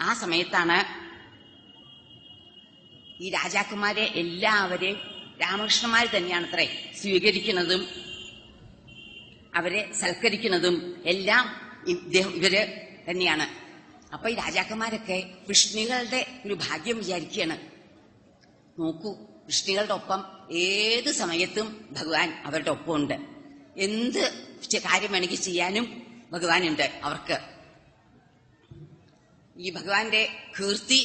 ആ സമയത്താണ് ഈ രാജാക്കന്മാരെ എല്ലാവരെയും രാമകൃഷ്ണന്മാർ തന്നെയാണ് അത്രേ സ്വീകരിക്കുന്നതും അവരെ സൽക്കരിക്കുന്നതും എല്ലാം ഇവർ തന്നെയാണ്. അപ്പൊ ഈ രാജാക്കന്മാരൊക്കെ വിഷ്ണുകളുടെ ഒരു ഭാഗ്യം വിചാരിക്കുകയാണ്. നോക്കൂ വിഷ്ണുകളുടെ ഒപ്പം ഏത് സമയത്തും ഭഗവാൻ അവരുടെ ഒപ്പമുണ്ട്. എന്ത് കാര്യം വേണമെങ്കിൽ ചെയ്യാനും ഭഗവാനുണ്ട് അവർക്ക്. ഈ ഭഗവാന്റെ കീർത്തി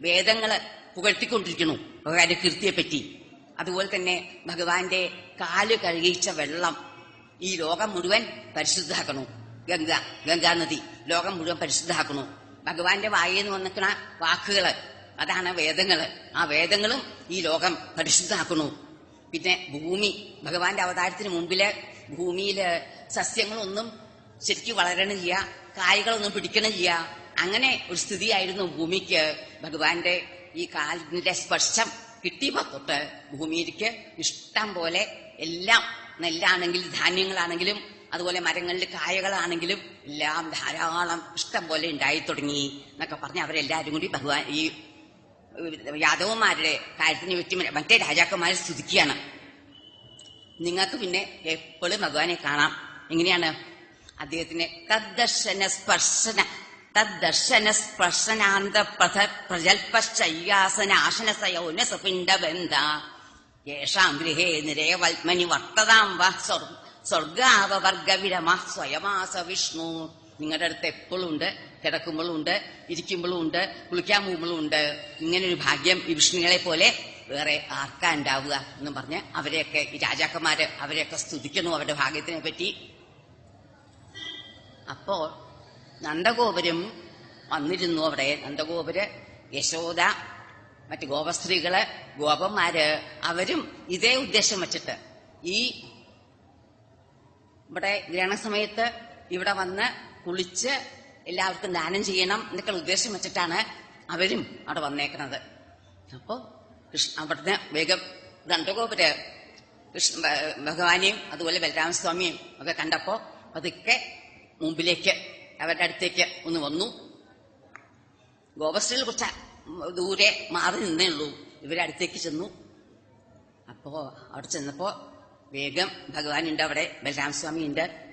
വേദങ്ങൾ പുകഴ്ത്തിക്കൊണ്ടിരിക്കുന്നു ഭഗവാന്റെ കീർത്തിയെ പറ്റി അതുപോലെ തന്നെ ഭഗവാന്റെ കാൽ കഴുകിച്ച വെള്ളം ഈ ലോകം മുഴുവൻ പരിശുദ്ധാക്കണു ഗംഗ ഗംഗാനദി ലോകം മുഴുവൻ പരിശുദ്ധാക്കണു ഭഗവാന്റെ വായെന്ന് വന്നിക്കണ വാക്കുകൾ അതാണ് വേദങ്ങൾ. ആ വേദങ്ങളും ഈ ലോകം പരിശുദ്ധാക്കണു പിന്നെ ഭൂമി ഭഗവാന്റെ അവതാരത്തിന് മുമ്പിൽ ഭൂമിയിൽ സസ്യങ്ങളൊന്നും ശരിക്കും വളരണില്ല കായ്കളൊന്നും പിടിക്കണില്ല അങ്ങനെ ഒരു സ്ഥിതിയായിരുന്നു ഭൂമിക്ക്. ഭഗവാന്റെ ഈ കാലിന്റെ സ്പർശം കിട്ടിയപ്പോ തൊട്ട് ഭൂമിയിലേക്ക് ഇഷ്ടം പോലെ എല്ലാം നെല്ലാണെങ്കിൽ ധാന്യങ്ങളാണെങ്കിലും അതുപോലെ മരങ്ങളിൽ കായകളാണെങ്കിലും എല്ലാം ധാരാളം ഇഷ്ടം പോലെ ഉണ്ടായി തുടങ്ങി എന്നൊക്കെ പറഞ്ഞ് അവരെല്ലാരും കൂടി ഭഗവാൻ ഈ യാദവന്മാരുടെ കാര്യത്തിന് പറ്റി മറ്റേ രാജാക്കന്മാരെ സ്തുതിക്കുകയാണ്. നിങ്ങൾക്ക് പിന്നെ എപ്പോഴും ഭഗവാനെ കാണാം. എങ്ങനെയാണ്? അദ്ദേഹത്തിന്റെ തദ്ദർശന സ്പർശന തദ്ദർശന സ്പർശനാന്ത പ്രഥ പ്രജൽപശ്ചയ്യാസന ആസന സയോനസ പിണ്ഡബന്ധ യേഷാം ഗൃഹേ നിരയവൽമനി വർത്തതാം വ സ്വർഗാവവർഗവിരമ സ്വയമാസ വിഷ്ണു. നിങ്ങളുടെ അടുത്ത് എപ്പോഴും ഉണ്ട് കിടക്കുമ്പോഴും ഉണ്ട് ഇരിക്കുമ്പോഴും ഉണ്ട് കുളിക്കാൻ പോകുമ്പോഴും ഉണ്ട് ഇങ്ങനൊരു ഭാഗ്യം ഈ വിഷ്ണുങ്ങളെ പോലെ വേറെ ആർക്കാ ഉണ്ടാവുക എന്ന് പറഞ്ഞ് അവരെയൊക്കെ ഈ രാജാക്കന്മാര് അവരെയൊക്കെ സ്തുതിക്കുന്നു അവരുടെ ഭാഗ്യത്തിനെ പറ്റി. അപ്പോൾ നന്ദഗോപുരം വന്നിരുന്നു അവിടെ. നന്ദഗോപുര യശോദ മറ്റ് ഗോപസ്ത്രീകൾ ഗോപന്മാര് അവരും ഇതേ ഉദ്ദേശം വെച്ചിട്ട് ഈ ഇവിടെ ഗ്രഹണസമയത്ത് ഇവിടെ വന്ന് കുളിച്ച് എല്ലാവർക്കും ദാനം ചെയ്യണം എന്നൊക്കെ ഉദ്ദേശം വെച്ചിട്ടാണ് അവരും അവിടെ വന്നേക്കുന്നത് അപ്പോ കൃഷ്ണ അവിടുന്ന് വേഗം ദണ്ഡഗോപുര കൃഷ്ണ ഭഗവാനെയും അതുപോലെ ബലരാമസ്വാമിയും ഒക്കെ കണ്ടപ്പോ അതൊക്കെ മുമ്പിലേക്ക് അവരുടെ അടുത്തേക്ക് ഒന്ന് വന്നു. ഗോപശ്രീയിൽ കുറച്ച് ദൂരെ മാറി നിന്നേ ഉള്ളൂ. ഇവരെ അടുത്തേക്ക് ചെന്നു. അപ്പോ അവിടെ ചെന്നപ്പോ വേഗം ഭഗവാനുണ്ട് അവിടെ ബലരാമസ്വാമി ഉണ്ട്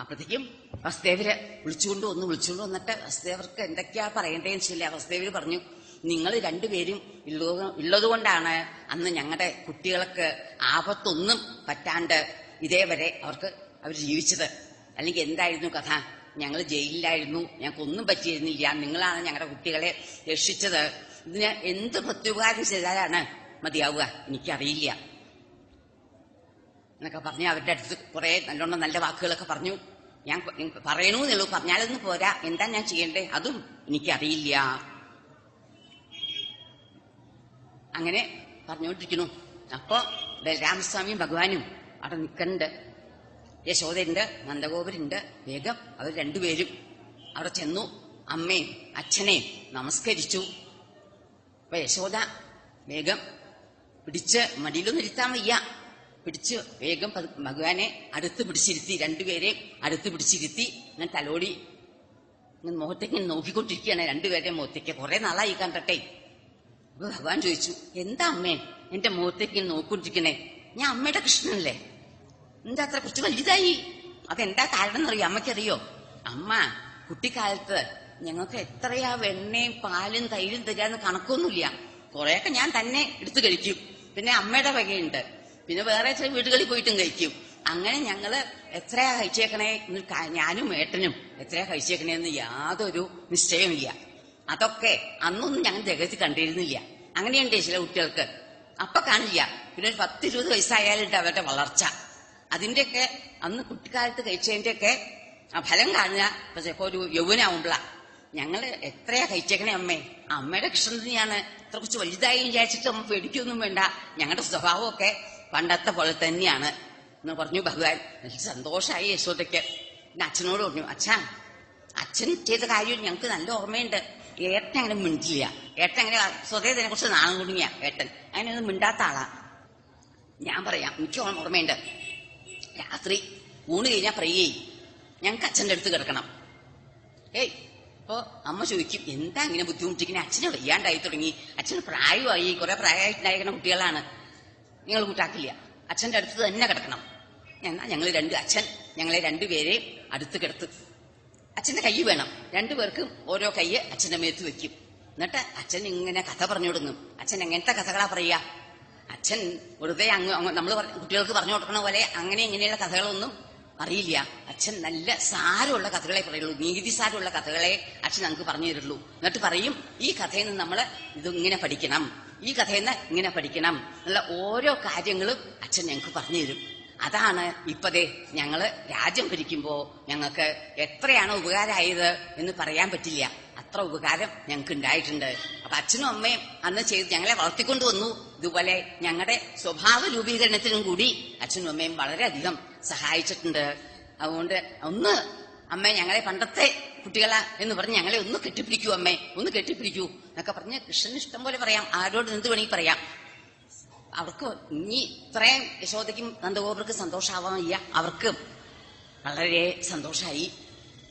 അപ്പോഴത്തേക്കും വസുദേവര് വിളിച്ചുകൊണ്ട് ഒന്ന് വിളിച്ചുകൊണ്ട് വന്നിട്ട് വസുദേവർക്ക് എന്തൊക്കെയാ പറയേണ്ടതെന്ന് വെച്ചില്ല വസുദേവര് പറഞ്ഞു നിങ്ങൾ രണ്ടുപേരും ഉള്ളത് ഉള്ളതുകൊണ്ടാണ് അന്ന് ഞങ്ങളുടെ കുട്ടികൾക്ക് ആപത്തൊന്നും പറ്റാണ്ട് ഇതേവരെ അവർക്ക് അവർ ജീവിച്ചത്. അല്ലെങ്കിൽ എന്തായിരുന്നു കഥ? ഞങ്ങൾ ജയിലിലായിരുന്നു. ഞങ്ങൾക്കൊന്നും പറ്റിയിരുന്നില്ല. നിങ്ങളാണ് ഞങ്ങളുടെ കുട്ടികളെ രക്ഷിച്ചത്. ഇതിന് എന്ത് പ്രത്യുപകാരം ചെയ്താലാണ് മതിയാവുക? എനിക്കറിയില്ല. എന്നൊക്കെ പറഞ്ഞ് അവരുടെ അടുത്ത് കുറെ നല്ലോണം നല്ല വാക്കുകളൊക്കെ പറഞ്ഞു. ഞാൻ പറയണു എന്നുള്ളൂ. പറഞ്ഞാലൊന്നും പോരാ. എന്താ ഞാൻ ചെയ്യണ്ടേ? അതും എനിക്കറിയില്ല. അങ്ങനെ പറഞ്ഞുകൊണ്ടിരിക്കുന്നു. അപ്പോ ബലരാമസ്വാമിയും ഭഗവാനും അവിടെ നിൽക്കുന്നുണ്ട് യശോദയുണ്ട് നന്ദഗോപരുണ്ട് വേഗം അവർ രണ്ടുപേരും അവിടെ ചെന്നു. അമ്മയും അച്ഛനെയും നമസ്കരിച്ചു. അപ്പൊ യശോദ വേഗം പിടിച്ച് മടിയിലൊന്നും ഇരുത്താൻ വയ്യ. പിടിച്ച് വേഗം ഭഗവാനെ അടുത്ത് പിടിച്ചിരുത്തി രണ്ടുപേരെ അടുത്ത് പിടിച്ചിരുത്തി. ഞാൻ തലോടി ഞാൻ മുഖത്തേക്ക് ഇങ്ങനെ നോക്കിക്കൊണ്ടിരിക്കുകയാണ് രണ്ടുപേരുടെ മുഖത്തേക്ക്. കുറെ നാളായി കണ്ടട്ടെ. അപ്പൊ ഭഗവാൻ ചോദിച്ചു എന്താ അമ്മേ? എന്റെ മുഖത്തേക്ക് ഇങ്ങനെ നോക്കിക്കൊണ്ടിരിക്കണേ. ഞാൻ അമ്മയുടെ കൃഷ്ണനല്ലേ? എന്താ അത്ര കുറച്ച് വലുതായി? അതെന്താ കാരണം എന്നറിയോ അമ്മയ്ക്കറിയോ? അമ്മ കുട്ടിക്കാലത്ത് ഞങ്ങൾക്ക് എത്രയാ വെണ്ണയും പാലും തൈരും തരാന്ന് കണക്കൊന്നുമില്ല. കുറെയൊക്കെ ഞാൻ തന്നെ എടുത്തു കഴിക്കും. പിന്നെ അമ്മയുടെ വകയുണ്ട്. പിന്നെ വേറെ ചില വീടുകളിൽ പോയിട്ടും കഴിക്കും. അങ്ങനെ ഞങ്ങൾ എത്രയാ കഴിച്ചേക്കണേ ഞാനും ഏട്ടനും എത്രയാ കഴിച്ചേക്കണേന്ന് യാതൊരു നിശ്ചയമില്ല അതൊക്കെ അന്നൊന്നും ഞങ്ങൾ ജഗത്തിൽ കണ്ടിരുന്നില്ല. അങ്ങനെയുണ്ട് ചില കുട്ടികൾക്ക്. അപ്പൊ കാണില്ല. പിന്നെ ഒരു പത്തിരുപത് വയസ്സായാലുണ്ട് അവരുടെ വളർച്ച. അതിന്റെയൊക്കെ അന്ന് കുട്ടിക്കാലത്ത് കഴിച്ചതിന്റെയൊക്കെ ആ ഫലം കാണുക. ചിലപ്പോ ഒരു യൗവനാവുമ്പളാ. ഞങ്ങൾ എത്രയാ കഴിച്ചേക്കണേ അമ്മേ? അമ്മയുടെ കൃഷ്ണനെയാണ് ഇത്ര കുറച്ച് വലുതായി വിചാരിച്ചിട്ട് അമ്മ പേടിക്കൊന്നും വേണ്ട. ഞങ്ങളുടെ സ്വഭാവമൊക്കെ പണ്ടത്തെ പോലെ തന്നെയാണ് എന്ന് പറഞ്ഞു ഭഗവാൻ. എനിക്ക് സന്തോഷമായി യശോദയ്ക്ക്. പിന്നെ അച്ഛനോട് പറഞ്ഞു അച്ഛാ അച്ഛൻ ചെയ്ത കാര്യം ഞങ്ങൾക്ക് നല്ല ഓർമ്മയുണ്ട്. ഏട്ടൻ അങ്ങനെ മിണ്ടില്ല. ഏട്ടൻ അങ്ങനെ സ്വതേ ഇതിനെ കുറിച്ച് നാണം കുടുങ്ങിയ ഏട്ടൻ. അങ്ങനെ ഒന്നും മിണ്ടാത്ത ആളാ. ഞാൻ പറയാം എനിക്ക് ഓർമ്മയുണ്ട്. രാത്രി ഊണ് കഴിഞ്ഞാൽ പറയേ ഞങ്ങൾക്ക് അച്ഛന്റെ അടുത്ത് കിടക്കണം. ഏയ് അപ്പോൾ അമ്മ ചോദിക്കും എന്താ ഇങ്ങനെ ബുദ്ധിമുട്ടിക്കുന്നത് അച്ഛന് വയ്യാണ്ടായി തുടങ്ങി. അച്ഛന് പ്രായമായി കുറെ പ്രായമായിട്ടുണ്ടായിരിക്കുന്ന കുട്ടികളാണ്. നിങ്ങൾ കൂട്ടാക്കില്ല. അച്ഛന്റെ അടുത്ത് തന്നെ കിടക്കണം. എന്നാൽ ഞങ്ങൾ രണ്ട് അച്ഛൻ ഞങ്ങളെ രണ്ടുപേരെ അടുത്ത് കിടത്ത്. അച്ഛന്റെ കൈ വേണം. രണ്ടുപേർക്കും ഓരോ കൈ അച്ഛന്റെ മേത്ത് വെക്കും. എന്നിട്ട് അച്ഛൻ ഇങ്ങനെ കഥ പറഞ്ഞു കൊടുക്കും. അച്ഛൻ എങ്ങനത്തെ കഥകളാ പറയാ അച്ഛൻ വെറുതെ നമ്മൾ കുട്ടികൾക്ക് പറഞ്ഞു കൊടുക്കണ പോലെ അങ്ങനെ ഇങ്ങനെയുള്ള കഥകളൊന്നും അറിയില്ല. അച്ഛൻ നല്ല സാരമുള്ള കഥകളെ പറയുള്ളൂ. നീതി സാരമുള്ള കഥകളെ അച്ഛൻ നമുക്ക് പറഞ്ഞു തരുള്ളൂ. എന്നിട്ട് പറയും ഈ കഥയിൽ നിന്ന് നമ്മൾ ഇതിങ്ങനെ പഠിക്കണം. ഈ കഥയിൽ നിന്ന് ഇങ്ങനെ പഠിക്കണം. എന്നുള്ള ഓരോ കാര്യങ്ങളും അച്ഛൻ ഞങ്ങൾക്ക് പറഞ്ഞു തരും. അതാണ് ഇപ്പതേ ഞങ്ങൾ രാജ്യം ഭരിക്കുമ്പോ ഞങ്ങൾക്ക് എത്രയാണ് ഉപകാരമായത് എന്ന് പറയാൻ പറ്റില്ല. അത്ര ഉപകാരം ഞങ്ങൾക്ക് ഉണ്ടായിട്ടുണ്ട് അപ്പൊ അച്ഛനും അമ്മയും അന്ന് ചെയ്ത് ഞങ്ങളെ വളർത്തിക്കൊണ്ടു വന്നു ഇതുപോലെ ഞങ്ങളുടെ സ്വഭാവ രൂപീകരണത്തിനും കൂടി അച്ഛനും അമ്മയും വളരെയധികം സഹായിച്ചിട്ടുണ്ട്. അതുകൊണ്ട് ഒന്ന് അമ്മ ഞങ്ങളെ പണ്ടത്തെ കുട്ടികളാ എന്ന് പറഞ്ഞ് ഞങ്ങളെ ഒന്ന് കെട്ടിപ്പിടിക്കൂ അമ്മേ ഒന്ന് കെട്ടിപ്പിടിക്കൂ എന്നൊക്കെ പറഞ്ഞ് കൃഷ്ണന് ഇഷ്ടം പോലെ പറയാം. ആരോട് എന്ത് വേണമെങ്കിൽ പറയാം. അവർക്ക് ഇനി ഇത്രയും യശോദയ്ക്കും നന്ദഗോപർക്ക് സന്തോഷാവാൻ വയ്യ അവർക്ക് വളരെ സന്തോഷമായി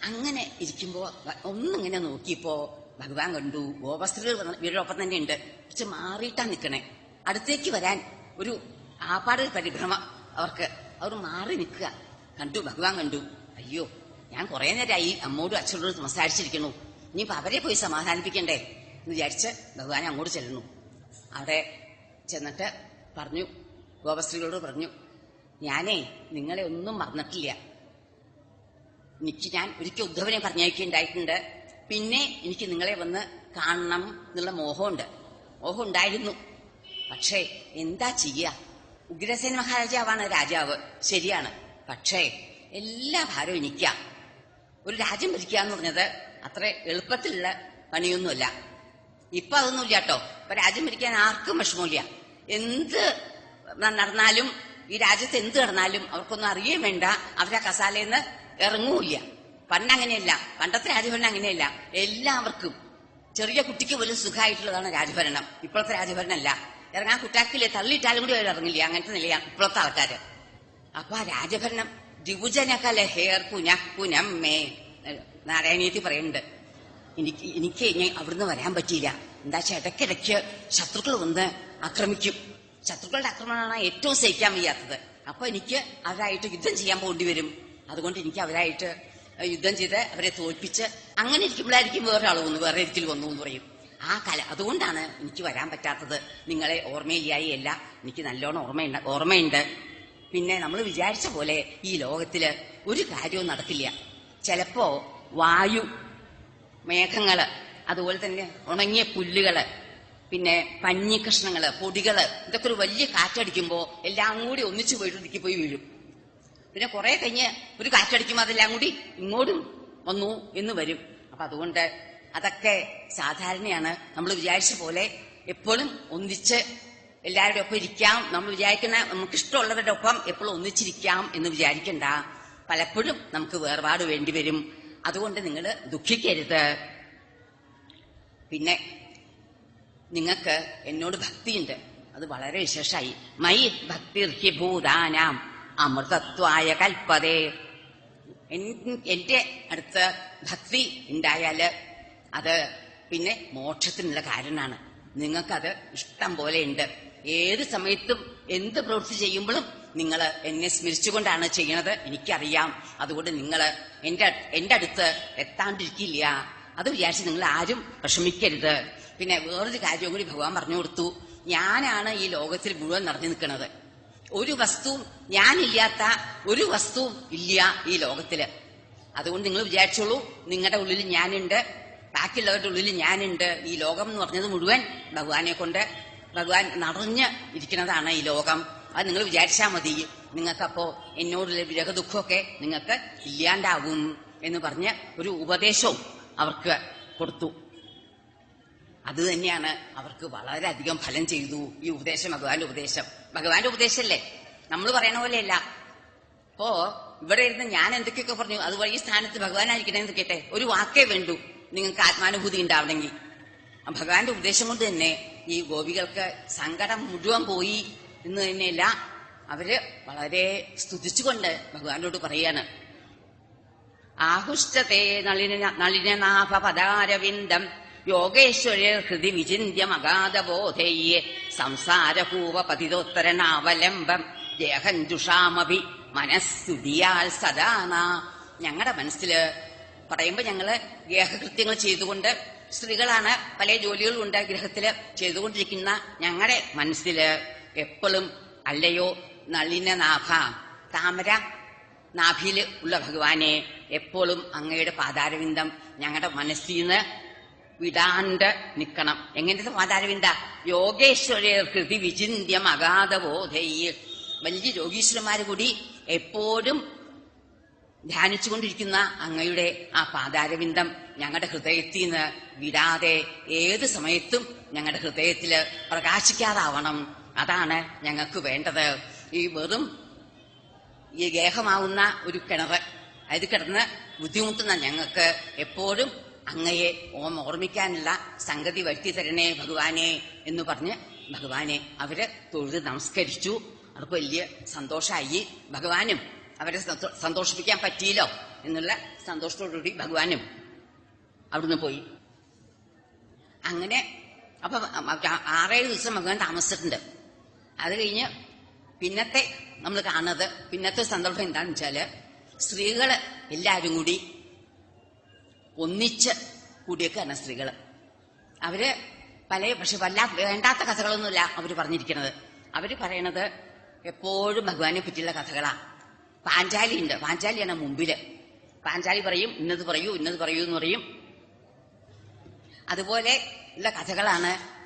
അങ്ങനെ ഇരിക്കുമ്പോ ഒന്നിങ്ങനെ നോക്കിയപ്പോ ഭഗവാൻ കണ്ടു ഗോപസ്ത്രീകൾ ഇവരോടൊപ്പം തന്നെ ഉണ്ട് പക്ഷെ മാറിയിട്ടാ നിൽക്കണേ അടുത്തേക്ക് വരാൻ ഒരു ആപ്പാട് പരിഭ്രമം അവർക്ക്. അവർ മാറി നിൽക്കുക. കണ്ടു ഭഗവാൻ കണ്ടു. അയ്യോ ഞാൻ കുറെ നേരമായി അമ്മോടും അച്ഛനോടും സംസാരിച്ചിരിക്കണു ഇനിയിപ്പോ അവരെ പോയി സമാധാനിപ്പിക്കണ്ടേ? എന്ന് വിചാരിച്ച് ഭഗവാൻ അങ്ങോട്ട് ചെല്ലുന്നു. അവിടെ ചെന്നിട്ട് പറഞ്ഞു. ഗോപശ്രീകളോട് പറഞ്ഞു ഞാനേ നിങ്ങളെ ഒന്നും മറന്നിട്ടില്ല. എനിക്ക് ഞാൻ ഒരിക്കൽ ഉദ്ധവനെ പറഞ്ഞയക്കുണ്ടായിട്ടുണ്ട് പിന്നെ എനിക്ക് നിങ്ങളെ വന്ന് കാണണം എന്നുള്ള മോഹമുണ്ട്. മോഹം ഉണ്ടായിരുന്നു പക്ഷേ എന്താ ചെയ്യ? ഉഗ്രസേന മഹാരാജാവാണ് രാജാവ്. ശരിയാണ്. പക്ഷേ എല്ലാ ഭാരവും എനിക്കാ. ഒരു രാജ്യം ഭരിക്കുക എന്ന് പറഞ്ഞത് അത്ര എളുപ്പത്തിലുള്ള പണിയൊന്നുമല്ല. ഇപ്പൊ അതൊന്നുമില്ല കേട്ടോ. ഇപ്പൊ രാജ്യം ഭരിക്കാൻ ആർക്കും വിഷമമില്ല. എന്ത് നടന്നാലും ഈ രാജ്യത്ത് എന്ത് നടന്നാലും അവർക്കൊന്നും അറിയുകയും വേണ്ട. അവരാ കസാലയിൽ ഇറങ്ങൂല്ല. പണ്ട് അങ്ങനെയല്ല പണ്ടത്തെ രാജഭരണം അങ്ങനെയല്ല. എല്ലാവർക്കും ചെറിയ കുട്ടിക്ക് പോലും സുഖമായിട്ടുള്ളതാണ് രാജഭരണം. ഇപ്പോഴത്തെ രാജഭരണം അല്ല ഇറങ്ങാൻ കുട്ടാക്കില്ലേ? തള്ളിയിട്ടാലും കൂടി അവർ ഇറങ്ങില്ല? അങ്ങനത്തെ നിലയാണ് ഇപ്പോഴത്തെ ആൾക്കാര്. അപ്പൊ ആ രാജഭരണം ദ്വിജനകല ഹേർ കുനമ്മേ. നാരായണീയത്തി പറയുന്നുണ്ട്. എനിക്ക് എനിക്ക് അവിടുന്ന് വരാൻ പറ്റിയില്ല. എന്താ വെച്ചാൽ ഇടയ്ക്കിടയ്ക്ക് ശത്രുക്കൾ വന്ന് ആക്രമിക്കും. ശത്രുക്കളുടെ ആക്രമണമാണ് ഏറ്റവും സഹിക്കാൻ വയ്യാത്തത്. അപ്പൊ എനിക്ക് അവരായിട്ട് യുദ്ധം ചെയ്യാൻ പോകേണ്ടി വരും. അതുകൊണ്ട് എനിക്ക് അവരായിട്ട് യുദ്ധം ചെയ്ത് അവരെ തോൽപ്പിച്ച് അങ്ങനെ ഇരിക്കുമ്പോഴായിരിക്കും വേറൊരാൾ വന്നു വേറെ ഒരിക്കൽ വന്നു എന്ന് പറയും. ആ കല അതുകൊണ്ടാണ് എനിക്ക് വരാൻ പറ്റാത്തത്. നിങ്ങളെ ഓർമ്മയില്ലായി അല്ല. എനിക്ക് നല്ലോണം ഓർമ്മയുണ്ട് ഓർമ്മയുണ്ട്. പിന്നെ നമ്മൾ വിചാരിച്ച പോലെ ഈ ലോകത്തിൽ ഒരു കാര്യവും നടക്കില്ല. ചിലപ്പോ വായു മേഘങ്ങൾ അതുപോലെ തന്നെ ഉണങ്ങിയ പുല്ലുകൾ പിന്നെ പഞ്ഞി കഷ്ണങ്ങൾ പൊടികൾ ഇതൊക്കെ ഒരു വലിയ കാറ്റടിക്കുമ്പോ എല്ലാം കൂടി ഒന്നിച്ചു വീഴുതിക്ക് പോയി വീഴും. പിന്നെ കുറെ കഴിഞ്ഞ് ഒരു കാറ്റടിക്കുമ്പോൾ അതെല്ലാം കൂടി ഇങ്ങോട്ടും വന്നു എന്ന് വരും. അപ്പൊ അതുകൊണ്ട് അതൊക്കെ സാധാരണയാണ്. നമ്മൾ വിചാരിച്ച പോലെ എപ്പോഴും ഒന്നിച്ച് എല്ലാവരുടെ ഒപ്പം ഇരിക്കാം. നമ്മൾ വിചാരിക്കുന്ന നമുക്ക് ഇഷ്ടമുള്ളവരുടെ ഒപ്പം എപ്പോഴും ഒന്നിച്ചിരിക്കാം എന്ന് വിചാരിക്കണ്ട. പലപ്പോഴും നമുക്ക് വേർപാട് വേണ്ടി വരും. അതുകൊണ്ട് നിങ്ങൾ ദുഃഖിക്കരുത്. പിന്നെ നിങ്ങൾക്ക് എന്നോട് ഭക്തിയുണ്ട്. അത് വളരെ വിശേഷമായി മൈ ഭക്തിർഹി ഭൂതാനാം അമൃതത്വായ കൽപ്പതേ. എന്റെ അടുത്ത് ഭക്തി ഉണ്ടായാൽ അത് പിന്നെ മോക്ഷത്തിനുള്ള കാരണമാണ് നിങ്ങൾക്കത് ഇഷ്ടം പോലെ ഉണ്ട് ഏത് സമയത്തും എന്ത് പ്രവൃത്തി ചെയ്യുമ്പോഴും നിങ്ങൾ എന്നെ സ്മരിച്ചുകൊണ്ടാണ് ചെയ്യണത് എനിക്കറിയാം. അതുകൊണ്ട് നിങ്ങൾ എന്റെ എന്റെ അടുത്ത് എത്താണ്ടിരിക്കില്ല. അത് വിചാരിച്ച് നിങ്ങൾ ആരും വിഷമിക്കരുത്. പിന്നെ വേറൊരു കാര്യം കൂടി ഭഗവാൻ പറഞ്ഞു കൊടുത്തു. ഞാനാണ് ഈ ലോകത്തിൽ മുഴുവൻ നിറഞ്ഞു നിൽക്കുന്നത്. ഒരു വസ്തുവും ഞാനില്ലാത്ത ഒരു വസ്തുവും ഇല്ല ഈ ലോകത്തിൽ. അതുകൊണ്ട് നിങ്ങൾ വിചാരിച്ചോളൂ നിങ്ങളുടെ ഉള്ളിൽ ഞാനുണ്ട്. ബാക്കിയുള്ളവരുടെ ഉള്ളിൽ ഞാനുണ്ട്. ഈ ലോകം എന്ന് പറഞ്ഞത് മുഴുവൻ ഭഗവാനെ കൊണ്ട് ഭഗവാൻ നിറഞ്ഞ് ഇരിക്കുന്നതാണ് ഈ ലോകം. അത് നിങ്ങൾ വിചാരിച്ചാൽ മതി. നിങ്ങൾക്കപ്പോ എന്നോടുള്ള വിരഹ ദുഃഖമൊക്കെ നിങ്ങൾക്ക് ഇല്ലാണ്ടാകും എന്ന് പറഞ്ഞ് ഒരു ഉപദേശവും അവർക്ക് കൊടുത്തു. അത് തന്നെയാണ് അവർക്ക് വളരെയധികം ഫലം ചെയ്തു ഈ ഉപദേശം ഭഗവാന്റെ ഉപദേശം. ഭഗവാന്റെ ഉപദേശമല്ലേ നമ്മൾ പറയണ പോലെയല്ല. അപ്പോ ഇവിടെ ഇരുന്ന് ഞാൻ എന്തൊക്കെയൊക്കെ പറഞ്ഞു അതുപോലെ ഈ സ്ഥാനത്ത് ഭഗവാനായിരിക്കണേ എന്ന് കേട്ടെ. ഒരു വാക്കേ വേണ്ടു. നിങ്ങൾക്ക് ആത്മാനുഭൂതി ഉണ്ടാവണമെങ്കിൽ. ഭഗവാന്റെ ഉപദേശം കൊണ്ട് തന്നെ ഈ ഗോപികൾക്ക് സങ്കടം മുഴുവൻ പോയി എന്ന് തന്നെയല്ല അവർ വളരെ സ്തുതിച്ചുകൊണ്ട് ഭഗവാനോട് പറയാണ് ആഹുഷ്ടത്തെ നളിന നളിനനാഭ പദാരവിന്ദം യോഗേശ്വര ഹൃദി വിചിന്യം അഗാധബോധയ്യെ സംസാരപൂവ പതിതോത്തരണാവലംബം ദേഹഞ്ജുഷാമഭി മനസ്സുതിയാൽ സദാന. ഞങ്ങളുടെ മനസ്സിൽ പറയുമ്പോ ഞങ്ങൾ ഗേഹകൃത്യങ്ങൾ ചെയ്തുകൊണ്ട് സ്ത്രീകളാണ് പല ജോലികളും ഉണ്ട് ഗ്രഹത്തിൽ ചെയ്തുകൊണ്ടിരിക്കുന്ന ഞങ്ങളുടെ മനസ്സിൽ എപ്പോഴും അല്ലയോ നളിനനാഭ താമര നാഭിയിൽ ഉള്ള ഭഗവാനെ എപ്പോഴും അങ്ങയുടെ പാതാരവിന്ദം ഞങ്ങളുടെ മനസ്സിൽ നിന്ന് വിടാണ്ട് നിൽക്കണം എങ്ങനത്തെ പാതാരവിന്ദ? യോഗേശ്വര കൃതി വിചിന്യം അഗാധബോധയിൽ. വലിയ യോഗീശ്വരന്മാര് കൂടി എപ്പോഴും ധ്യാനിച്ചുകൊണ്ടിരിക്കുന്ന അങ്ങയുടെ ആ പാതാരവിന്ദം ഞങ്ങളുടെ ഹൃദയത്തിൽ നിന്ന് വിടാതെ ഏത് സമയത്തും ഞങ്ങളുടെ ഹൃദയത്തിൽ പ്രകാശിക്കാതാവണം. അതാണ് ഞങ്ങൾക്ക് വേണ്ടത്. ഈ വെറും ഈ ഗേഹമാവുന്ന ഒരു കിണറ് അത് കിടന്ന് ബുദ്ധിമുട്ടുന്ന ഞങ്ങൾക്ക് എപ്പോഴും അങ്ങയെ ഓം ഓർമ്മിക്കാനുള്ള സംഗതി വരുത്തി തരണേ ഭഗവാനെ എന്ന് പറഞ്ഞ് ഭഗവാനെ അവർ തൊഴുത് നമസ്കരിച്ചു. അവർക്ക് വലിയ സന്തോഷമായി ഭഗവാനും അവരെ സന്തോഷിപ്പിക്കാൻ പറ്റിയില്ലോ എന്നുള്ള സന്തോഷത്തോടുകൂടി ഭഗവാനും അവിടുന്ന് പോയി. അങ്ങനെ അപ്പൊ ആറേഴ് ദിവസം ഭഗവാൻ താമസിച്ചിട്ടുണ്ട്. അത് കഴിഞ്ഞ് പിന്നത്തെ നമ്മൾ കാണുന്നത് പിന്നത്തെ സന്ദർഭം എന്താണെന്ന് വെച്ചാൽ സ്ത്രീകൾ എല്ലാവരും കൂടി ഒന്നിച്ച് കൂടിയേക്കാണ് സ്ത്രീകൾ. അവർ പല പക്ഷെ വല്ല വേണ്ടാത്ത കഥകളൊന്നുമില്ല അവർ പറഞ്ഞിരിക്കുന്നത്. അവർ പറയണത് എപ്പോഴും ഭഗവാനെ പറ്റിയുള്ള കഥകളാ. പാഞ്ചാലി ഉണ്ട്. പാഞ്ചാലിയാണ് മുമ്പിൽ. പാഞ്ചാലി പറയും ഇന്നത് പറയൂ ഇന്നത് പറയൂ എന്ന് പറയും. അതുപോലെ ഉള്ള കഥകളാണ്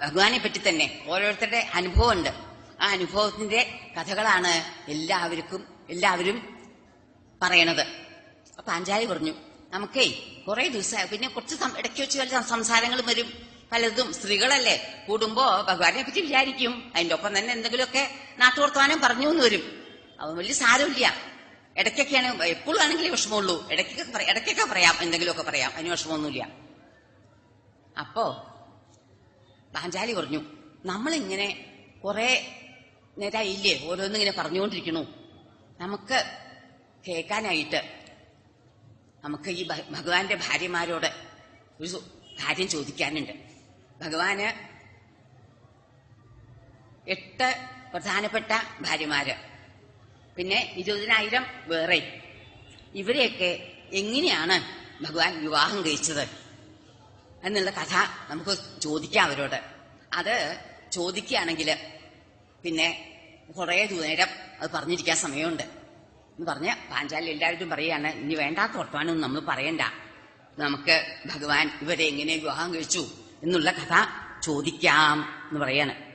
ഭഗവാനെ പറ്റി തന്നെ. ഓരോരുത്തരുടെ അനുഭവമുണ്ട്. ആ അനുഭവത്തിന്റെ കഥകളാണ് എല്ലാവർക്കും എല്ലാവരും പറയണത്. അപ്പൊ അഞ്ചാരി പറഞ്ഞു നമുക്കേ കുറെ ദിവസമായി പിന്നെ കുറച്ച് ഇടയ്ക്ക് വെച്ച് വല്ല സംസാരങ്ങളും വരും. പലതും സ്ത്രീകളല്ലേ. കൂടുമ്പോ ഭഗവാനെ പറ്റി വിചാരിക്കും. അതിന്റെ ഒപ്പം തന്നെ എന്തെങ്കിലുമൊക്കെ നാട്ടുവർത്തമാനം പറഞ്ഞു എന്ന് വരും. അവൻ വലിയ സാരമില്ല. ഇടയ്ക്കൊക്കെയാണ് എപ്പോഴും ആണെങ്കിലും വിഷമമുള്ളൂ. ഇടയ്ക്കൊക്കെ ഇടയ്ക്കൊക്കെ പറയാം. എന്തെങ്കിലുമൊക്കെ പറയാം. അതിന് വിഷമമൊന്നുമില്ല. അപ്പോ പാഞ്ചാലി പറഞ്ഞു നമ്മളിങ്ങനെ കുറെ നേരമായില്ലേ ഓരോന്നിങ്ങനെ പറഞ്ഞുകൊണ്ടിരിക്കണു. നമുക്ക് കേൾക്കാനായിട്ട്. നമുക്ക് ഈ ഭഗവാന്റെ ഭാര്യമാരോട് ഒരു കാര്യം ചോദിക്കാനുണ്ട്. ഭഗവാന് എട്ട് പ്രധാനപ്പെട്ട ഭാര്യമാര്. പിന്നെ ഇരുപതിനായിരം വേറെ. ഇവരെയൊക്കെ എങ്ങനെയാണ് ഭഗവാൻ വിവാഹം കഴിച്ചത് എന്നുള്ള കഥ നമുക്ക് ചോദിക്കാം അവരോട്. അത് ചോദിക്കുകയാണെങ്കിൽ പിന്നെ കുറേ നേരം അത് പറഞ്ഞിരിക്കാൻ സമയമുണ്ട്. എന്ന് പറഞ്ഞ പാഞ്ചാലി എല്ലാവരും പറയാണ് ഇനി വേണ്ടാത്ത വർത്തമാനമൊന്നും നമ്മൾ പറയണ്ട. നമുക്ക് ഭഗവാൻ ഇവരെ എങ്ങനെ വിവാഹം കഴിച്ചു? എന്നുള്ള കഥ ചോദിക്കാം എന്ന് പറയാണ്